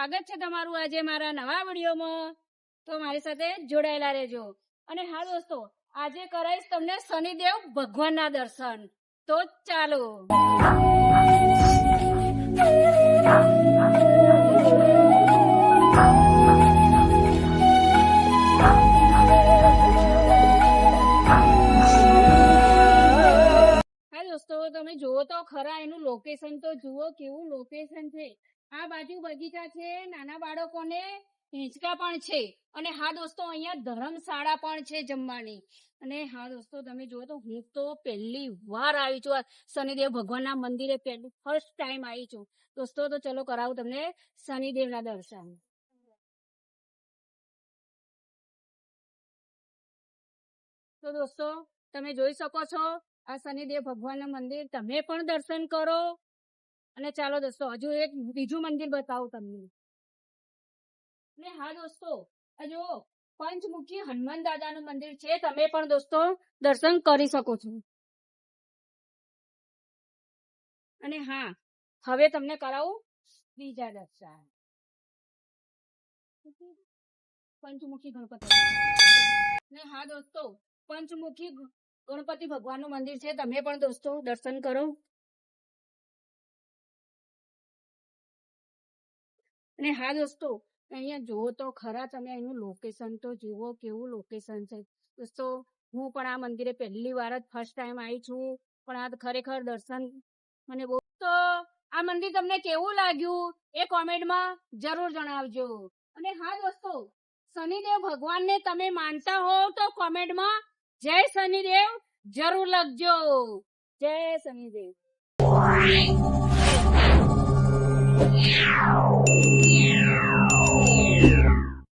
સ્વાગત છે તમારું આજે મારા નવા વિડીયોમાં. તો મારી સાથે જોડાયેલા રહેજો. અને હા દોસ્તો, આજે કરાઈશ તમને શનિદેવ ભગવાનના દર્શન. તો ચાલો. તમે જુઓ તો ખરા, એનું લોકેશન તો જુઓ કેવું લોકેશન છે. આ બાજુ બગીચા છે, નાના બાળકોને હિંચકા પણ છે. અને હા દોસ્તો, અહીંયા ધર્મશાળા પણ છે જમવાની. અને હા દોસ્તો, તમે જુઓ તો હું તો પહેલી વાર આવી છું. શનિદેવ ભગવાનના મંદિરે પહેલું ફર્સ્ટ ટાઈમ આવી છું. દોસ્તો, તો ચલો કરાવું તમને શનિદેવના દર્શન. તો દોસ્તો, તમે જોઈ શકો છો આ શનિદેવ ભગવાનનું મંદિર તમે પણ દર્શન કરો. અને ચાલો દોસ્તો, હજુ એક બીજું મંદિર બતાવું તમને. ને હા દોસ્તો જો પંચમુખી હનુમાન દાદાનું મંદિર છે. તમે પણ દોસ્તો દર્શન કરી શકો છો. અને હા, હવે તમને કરાવું બીજા દર્શન. પંચમુખી ગણપતિ. ને હા દોસ્તો, પંચમુખી ગણપતિ ભગવાનનું મંદિર છે, તમે પણ દોસ્તો દર્શન કરો. અને હા દોસ્તો, અહીંયા જુઓ તો ખરા તમે અહીંનું લોકેશન તો જુઓ કેવું લોકેશન છે. દોસ્તો, હું પણ આ મંદિરે પહેલી વાર જ ફર્સ્ટ ટાઈમ આવી છું, પણ આ ખરેખર દર્શન મને બહુ તો આ મંદિર તમને કેવું લાગ્યું એ કોમેન્ટમાં જરૂર જણાવજો. અને હા દોસ્તો, શનિદેવ ભગવાનને તમે માનતા હો તો કોમેન્ટમાં જય શનિદેવ જરૂર લખજો. જય શનિદેવ.